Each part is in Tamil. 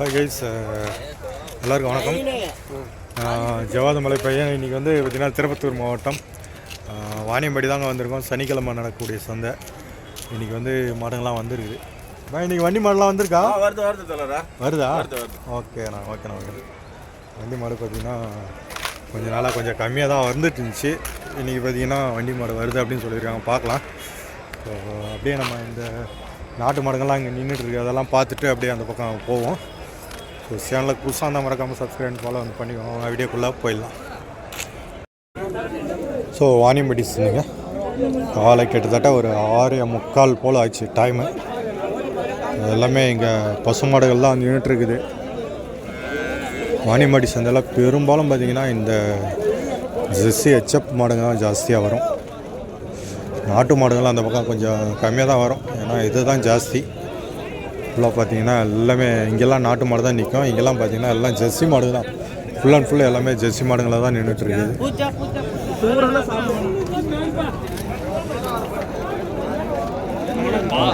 ஹாய் கைஸ் எல்லாருக்கும் வணக்கம். ஜவாதமலை பையன் இன்றைக்கி வந்து பார்த்திங்கன்னா திருப்பத்தூர் மாவட்டம். வாணியம்பாடி தாங்க வந்திருக்கோம். சனிக்கிழமை நடக்கக்கூடிய சந்தை. இன்றைக்கி வந்து மாடுங்கள்லாம் வந்துருக்குது. நான் இன்றைக்கி வண்டி மாடெலாம் வந்திருக்கா? வருது வருது தலரா வருதா. ஓகேண்ணா ஓகேண்ணா ஓகே வண்டி மாடு பார்த்தீங்கன்னா கொஞ்ச நாளாக கொஞ்சம் கம்மியாக தான் வந்துட்டு இருந்துச்சு. இன்றைக்கி பார்த்தீங்கன்னா வண்டி மாடு வருது அப்படின்னு சொல்லியிருக்காங்க. பார்க்கலாம். ஸோ அப்படியே நம்ம இந்த நாட்டு மாடுங்கள்லாம் இங்கே நின்றுட்டு இருக்கு. அதெல்லாம் பார்த்துட்டு அப்படியே அந்த பக்கம் போவோம். ஸோ சேனலுக்கு புதுசாக இருந்தால் மறக்காமல் சப்ஸ்கிரைப் ஃபாலோ வந்து பண்ணிக்கோங்க. வீடியோக்குள்ளே போயிடலாம். ஸோ வாணி மெடிசனுங்க காலை கிட்டத்தட்ட ஒரு ஆறு முக்கால் போல் ஆச்சு டைமு எல்லாமே இங்கே பசுமாடுகள் தான் நின்றுட்டு இருக்குது. வாணியம்பாடி சந்தையில் பெரும்பாலும் பார்த்தீங்கன்னா இந்த ஜெஸ்ஸி ஹெச்எப் மாடுங்க தான் ஜாஸ்தியாக வரும். நாட்டு மாடுகள் அந்த பக்கம் கொஞ்சம் கம்மியாக தான் வரும். ஏன்னா இதுதான் ஜாஸ்தி. ஃபுல்லாக பார்த்தீங்கன்னா எல்லாமே இங்கெல்லாம் நாட்டு மாடு தான் நிற்கும் இங்கெல்லாம் பார்த்தீங்கன்னா எல்லாம் ஜெர்சி மாடு தான். ஃபுல் அண்ட் ஃபுல் எல்லாமே ஜெர்சி மாடுங்களாக தான் நின்றுட்டு இருக்குது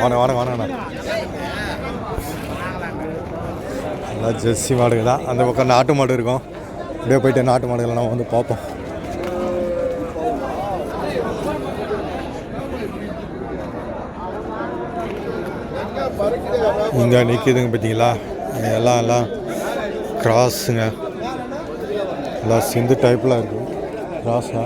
வாங்க வாங்க வாங்கண்ணா எல்லாம் ஜெர்சி மாடுங்க தான். அந்த பக்கம் நாட்டு மாடு இருக்கும். அப்படியே போயிட்டு நாட்டு மாடுகளை நம்ம வந்து பார்ப்போம். இங்கே நிற்கிதுங்க பார்த்தீங்களா எல்லாம் எல்லாம் கிராஸுங்க. எல்லாம் சிந்து டைப்பில் இருக்கும் கிராஸாக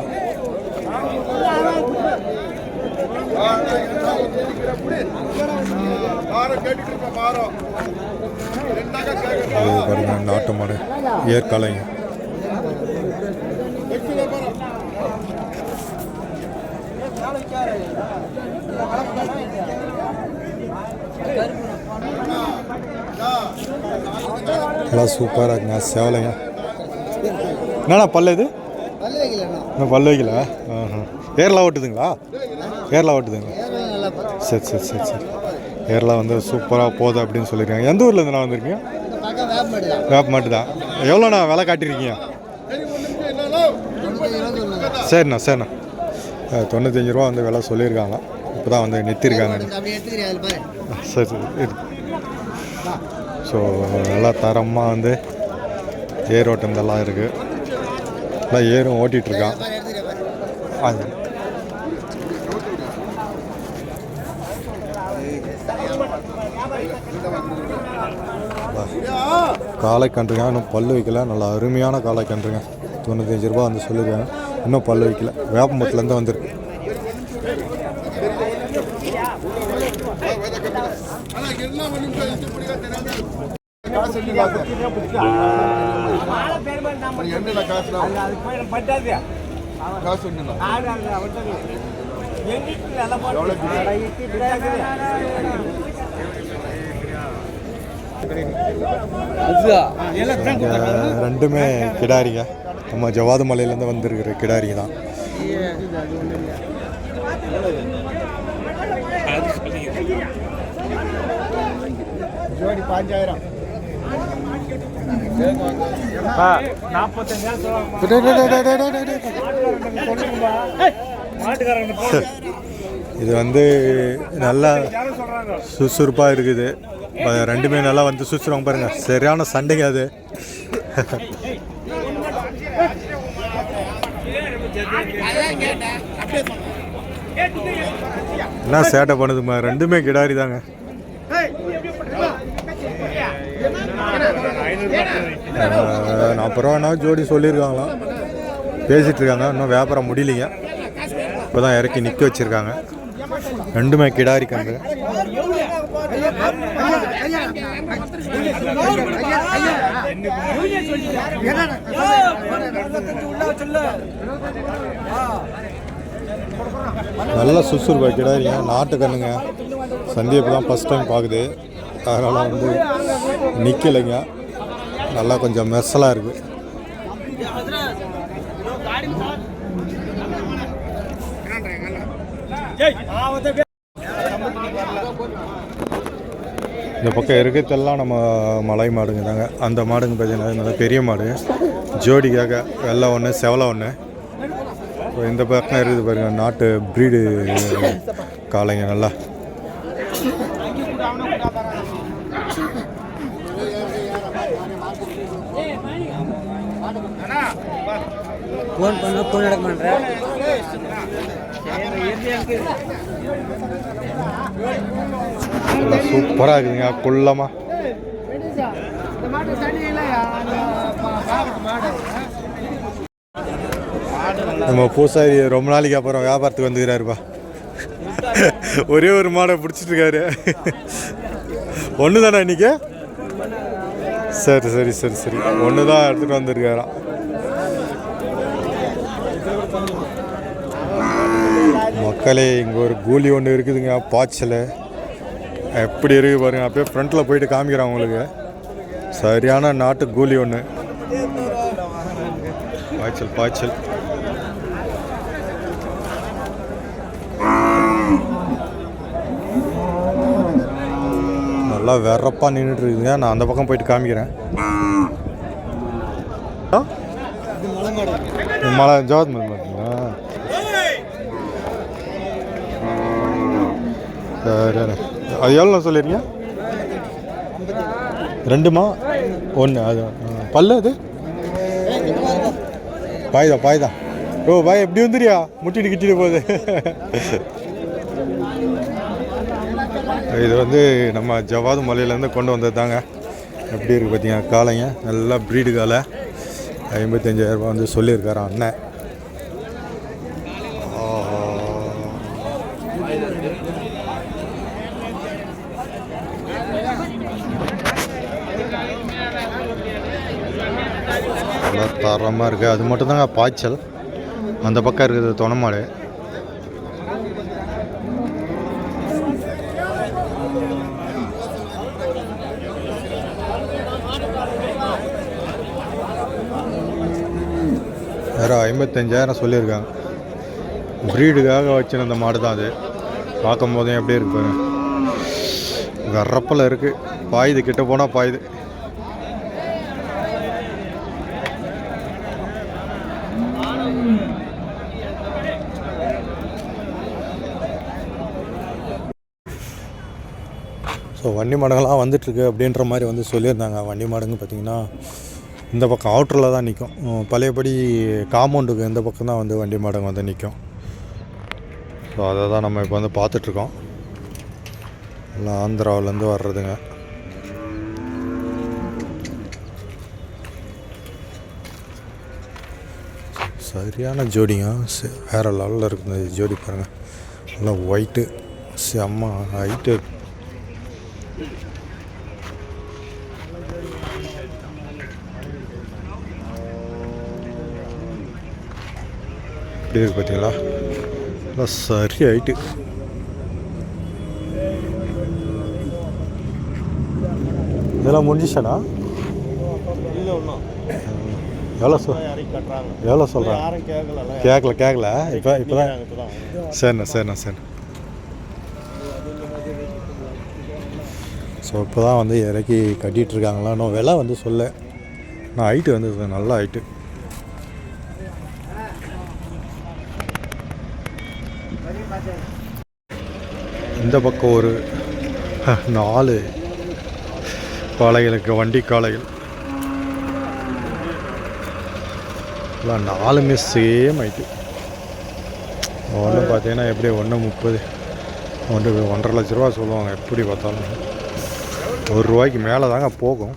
பாருங்க நாட்டு மாடு. ஏற்காலைங்க. எல்லாம் சூப்பராக இருக்குங்க சேவலைங்க. என்னண்ணா பல்லு இது? இன்னும் பல்லு வைக்கல. ஏர்லாம் ஓட்டுதுங்களா? ஏர்லாம் ஓட்டுதுங்களா? சரி சரி சரி சரி. ஏர்லாம் வந்து சூப்பராக போகுது அப்படின்னு சொல்லியிருக்காங்க எந்த ஊர்லேருந்து நான் வந்திருக்கீங்க? வேப்ப மாட்டு தான் எவ்வளோண்ணா விலை காட்டியிருக்கீங்க? சரிண்ணா சரிண்ணா. தொண்ணூத்தஞ்சு ரூபா வந்து விலை சொல்லியிருக்காங்க. இப்போ தான் வந்து நிறுத்திருக்காங்க. சரி சரி ஸோ நல்லா தரமாக வந்து ஏர் ஓட்டந்தெல்லாம் இருக்குது எல்லாம் ஏரும் ஓட்டிகிட்ருக்கான். அது. காளை கன்றுங்க இன்னும் பல்லு வைக்கல. நல்லா அருமையான காளை கன்றுங்க தொண்ணூத்தஞ்சு ரூபா வந்து சொல்லியிருக்காங்க. இன்னும் பல்லு வைக்கல. வேப்பமரத்துலேருந்து வந்திருக்கு. காசு காசு ரெண்டுமே கிடாரிங்க. நம்ம ஜவாது மலையிலேருந்து வந்திருக்கிற கிடாரிங்க தான். பாஞ்சாயிரம். இது வந்து நல்லா சுறுசுறுப்பாக இருக்குது. ரெண்டுமே நல்லா வந்து சுறுசுறுப்பாங்க பாருங்க. சரியான சண்டைங்க அது. என்ன சேட்டை பண்ணுதுமா ரெண்டுமே கிடாரி தாங்க. நாற்பது ரூபானா ஜோடி சொல்லியிருக்காங்களாம் பேசிகிட்டு இருக்காங்க இன்னும் வியாபாரம் முடியலைங்க. இப்போ தான் இறக்கி நிற்க வச்சுருக்காங்க. ரெண்டுமே கிடாரி கன்று. நல்ல சுறுசுறுப்பா கிடாரிங்க. நாட்டு கண்ணுங்க. சந்தியப்பு தான் ஃபஸ்ட் டைம் பார்க்குது அதனால் வந்து நிற்கலைங்க நல்லா கொஞ்சம் மெஸ்ஸலாக இருக்குது இந்த பக்கம் இருக்கிறதெல்லாம் நம்ம மலை மாடுங்க தாங்க. அந்த மாடுங்க பார்த்தீங்கன்னா நல்லா பெரிய மாடு. ஜோடிக்காக வெள்ளை ஒன்று செவலை ஒன்று இப்போ இந்த பக்கம் இருக்குது பாருங்க நாட்டு ப்ரீடு காளைங்க நல்லா. ஃபோன் பண்ண ஃபோன் எடுக்க மாட்டேன். சூப்பராக இருக்குதுங்க குள்ளமாக நம்ம பூசாரி ரொம்ப நாளைக்கு அப்புறம் வியாபாரத்துக்கு வந்துக்கிறாருப்பா. ஒரே ஒரு மாடை பிடிச்சிட்டு இருக்காரு. ஒன்று தானே இன்னைக்கு? சரி சரி சரி சரி. ஒன்று தான் எடுத்துகிட்டு வந்திருக்காராம் மக்களே இங்கே ஒரு கூலி ஒன்று இருக்குதுங்க பாய்ச்சல். எப்படி இருக்கு பாருங்க அப்படியே ஃப்ரண்ட்டில் போயிட்டு காமிக்கிறேன் உங்களுக்கு. சரியான நாட்டு கூலி ஒன்று பாய்ச்சல் பாய்ச்சல். நல்லா வெறப்பாக நின்றுட்டு இருக்குங்க நான் அந்த பக்கம் போயிட்டு காமிக்கிறேன். ஆ? மலை ஜாத் பார்த்தீங்களா சரி அது எவ்வளோ சொல்லிருக்கீங்க? ரெண்டுமா? ஒன்று அது பல்லு அது? பாய்தா பாய்தா. ஓ பாய் எப்படி வந்துரியா முட்டிட்டு கிட்டிட்டு போகுது. இது வந்து நம்ம ஜவாது மலையிலேருந்து கொண்டு வந்தது தாங்க. எப்படி இருக்குது பார்த்தீங்க? காளைங்க. நல்லா ப்ரீடு காலை ஐம்பத்தஞ்சாயிரம் வந்து சொல்லியிருக்காரு அண்ணன் நல்லா தரமாக இருக்குது அது மட்டும்தாங்க பாய்ச்சல். அந்த பக்கம் இருக்கிறது தொணமாடு வேறு ஐம்பத்தஞ்சாயிரம் சொல்லியிருக்காங்க. ப்ரீடுக்காக வச்சுருந்த மாடு தான் அது. பார்க்கும் போதே எப்படி இருக்கு கரப்பில் இருக்குது பாயுது கிட்ட போனால் பாயுது. ஸோ வண்டி மாடுகள்லாம் வந்துட்டுருக்கு அப்படின்ற மாதிரி வந்து சொல்லியிருந்தாங்க. வண்டி மடங்கு பார்த்திங்கன்னா இந்த பக்கம் அவுட்டரில் தான் நிற்கும் பழையபடி காம்பவுண்டுக்கு இந்த பக்கம் தான் வந்து வண்டி மாடங்க வந்து நிற்கும் ஸோ அதை தான் நம்ம இப்போ வந்து பார்த்துட்ருக்கோம். எல்லாம் ஆந்திராவிலேருந்து வர்றதுங்க. சரியான ஜோடிங்க. ச- வேற லெவலில் இருக்குது ஜோடி பாருங்கள் நல்லா ஒயிட்டு செம்ம ஹைட்டு இப்படி இருக்கு பார்த்தீங்களா நல்லா சரி ஆயிட்டு இதெல்லாம் முடிஞ்சிச்சாடா எவ்வளோ சொல் எவ்வளோ சொல்கிறேன் கேட்கல கேட்கல இப்போ இப்போ தான். சரிண்ணா சரிண்ணா சரி ஸோ இப்போ தான் வந்து இறக்கி கட்டிகிட்டு இருக்காங்களா? இன்னும் விலை வந்து சொல்ல. நான் ஹைட்டு வந்து நல்ல ஹைட்டு இந்த பக்கம் ஒரு நாலு காளைகளுக்கு வண்டி காளைகள். எல்லாம் நாலுமே சேம் ஆயிட்டு ஒன்று பார்த்தீங்கன்னா எப்படி ஒன்று முப்பது ஒன்று ஒன்றரை லட்ச ரூபா சொல்லுவாங்க எப்படி பார்த்தாலும். ஒரு ரூபாய்க்கு மேலே தாங்க போகும்.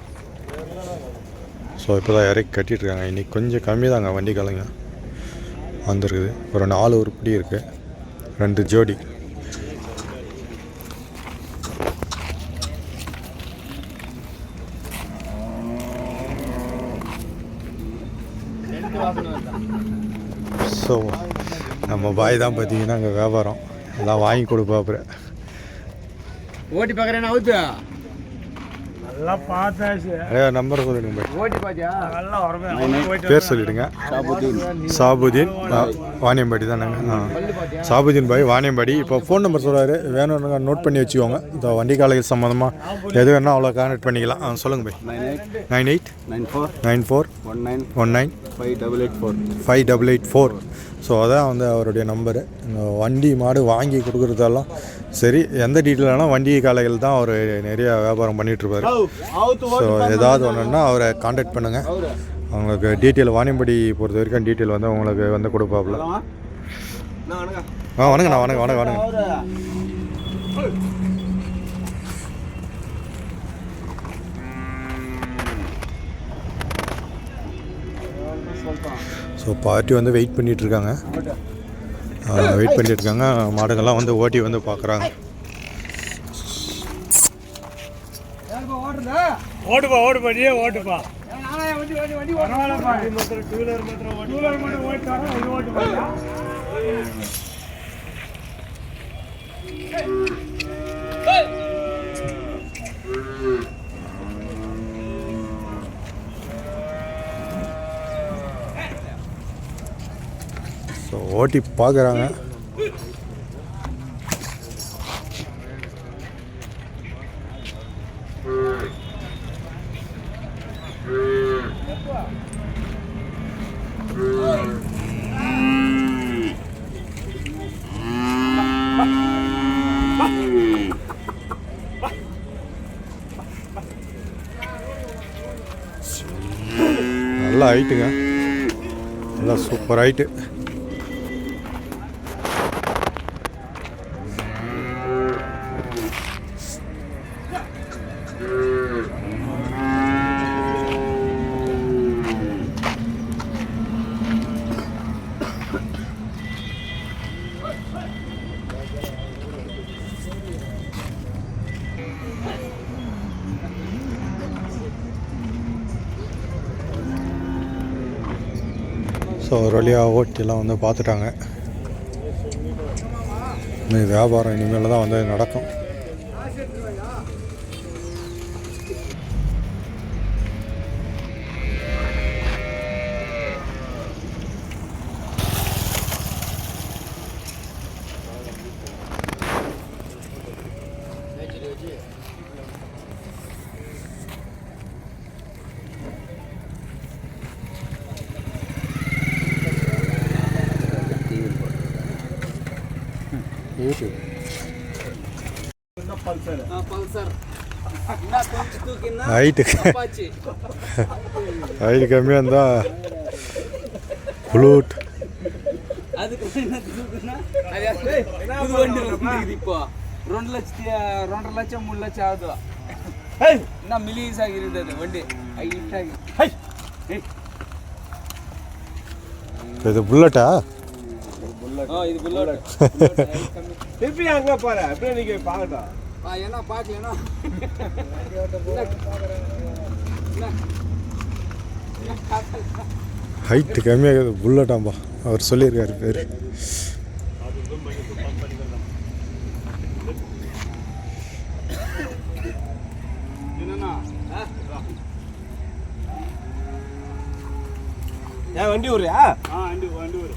ஸோ இப்போ தான் இறக்கி கட்டிட்டு இருக்காங்க இன்றைக்கி கொஞ்சம் கம்மி தாங்க வண்டி காலைங்க வந்துருக்குது. ஒரு நாலு உருப்படி இருக்குது ரெண்டு ஜோடி. ஸோ நம்ம பாய் தான் பார்த்தீங்கன்னா அங்கே வியாபாரம். எல்லாம் வாங்கி கொடுப்பா அப்புறம் ஓட்டி பார்க்குறேன் அவுத்து. நல்லா பார்த்தாச்சு. நிறையா நம்பர் சொல்லிடுங்க பாய் ஓட்டி பாத்தியா நல்லா வரவே பேர் சொல்லிடுங்க. சாபுதீன். வாணியம்பாடி தானேங்க ஆ. சாபுதீன் பாய் வாணியம்பாடி. இப்போ ஃபோன் நம்பர் சொல்கிறாரு வேணும்னு நோட் பண்ணி வச்சுக்கோங்க. இந்த வண்டி காலைகள் சம்மந்தமாக எது வேணால் அவ்வளோ கான்டாக்ட் பண்ணிக்கலாம். ஆ சொல்லுங்கள் பாய். Nine eight. Nine eight. Nine four. Nine four. One nine. One nine. Five double eight four five double eight four so அதான் வந்து அவருடைய நம்பரு வண்டி மாடு வாங்கி கொடுக்குறதெல்லாம் சரி எந்த டீட்டெயிலான வண்டி காலைகள் தான் அவர் நிறைய வியாபாரம் பண்ணிகிட்ருப்பாரு ஸோ ஏதாவது ஒன்றுன்னா அவரை காண்டாக்ட் பண்ணுங்கள் அவங்களுக்கு டீட்டெயில் வாணியம்படி பொறுத்த வரைக்கும் டீட்டெயில் வந்து உங்களுக்கு வந்து கொடுப்பாப்புல. ஆ வணங்கண்ணா வணக்கம் வணக்கம் வணக்கம். ஸோ பார்ட்டி வந்து வெயிட் பண்ணிட்டு இருக்காங்க வெயிட் பண்ணிட்டு இருக்காங்க மாடுங்கள்லாம் வந்து ஓட்டி வந்து பார்க்குறாங்க. ஓட்டுப்பா ஓட்டுப்பா நீயே ஓட்டுப்பா. பரவாயில்லப்பா. ஸோ ஓட்டி பார்க்குறாங்க. நல்லா ஹைட்டுங்க நல்லா சூப்பர் ஹைட்டு ஸோ ஒரு வழியாக ஓட்டிலாம் வந்து பார்த்துட்டாங்க. வியாபாரம் இனிமேல் தான் வந்து நடக்கும். ஹைட்டு ஹைட்டு கம்மியாக இருந்தா ஃப்ளூட் இப்போ ரெண்டு லட்சத்தி ரெண்டு லட்சம் மூணு லட்சம் ஆகுது என்ன மில்லியன்ஸ் ஆகிருது அது வண்டி இது புல்லட்டா இது புல்லட் திருப்பி பாரு அப்படியே நீங்க பாக்கட்டா என்ன பாக்கலன்னா ஹைட்டு கம்மியாக புல்லட்டாம்பா அவர் சொல்லியிருக்காரு பேர். ஏன் வண்டி ஊரியா? வண்டி வண்டி ஊர்.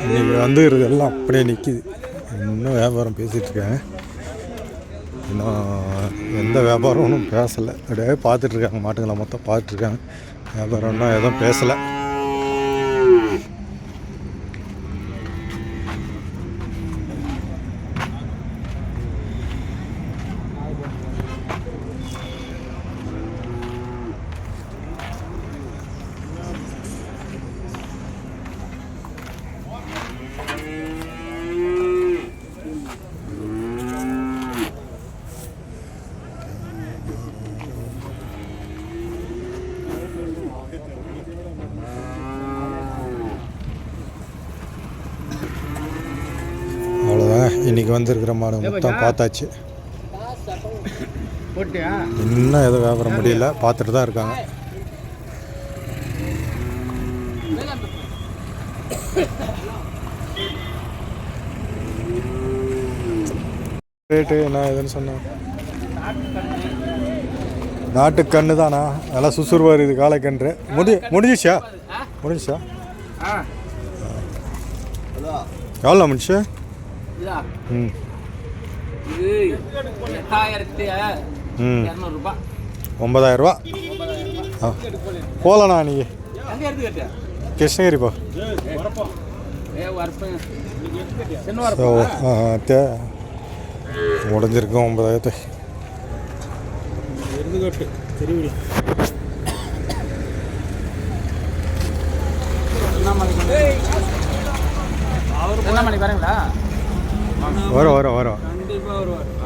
இன்னைக்கு வந்து எல்லாம் அப்படியே நிற்கிது இன்னும் வியாபாரம் பேசிகிட்டு இருக்காங்க இன்னும் எந்த வியாபாரம் ஒன்றும் பேசலை. அப்படியே பார்த்துட்ருக்காங்க மாட்டுங்களை மொத்தம் பார்த்துட்ருக்காங்க வியாபாரம்னா எதுவும் பேசலை. இன்றைக்கி வந்திருக்கிற மாடு மொத்தம் பார்த்தாச்சு. இன்னும் எதுவும் வியாபாரம் முடியல. பார்த்துட்டு தான் இருக்காங்க. ரேட்டு என்ன ஏதுன்னு சொன்னேன் நாட்டு கன்று தானா? நல்லா சுசுறுவாக இருக்குது காளைக்கன்று. முடி முடிஞ்சிச்சா? முடிஞ்சிச்சா? எவ்வளோ முடிச்சு இதா ம். இது எட்டாயிரத்தி ம். இரநூறுபா. ஒன்பதாயிரரூபா? போகலண்ணா எடுத்துக்கிட்ட கிருஷ்ணகிரி போ முடிஞ்சிருக்கும் ஒன்பதாயிரத்து. என்ன மணி வரீங்களா? வரும் வரும் வரும். கண்டிப்பாக வருவார்.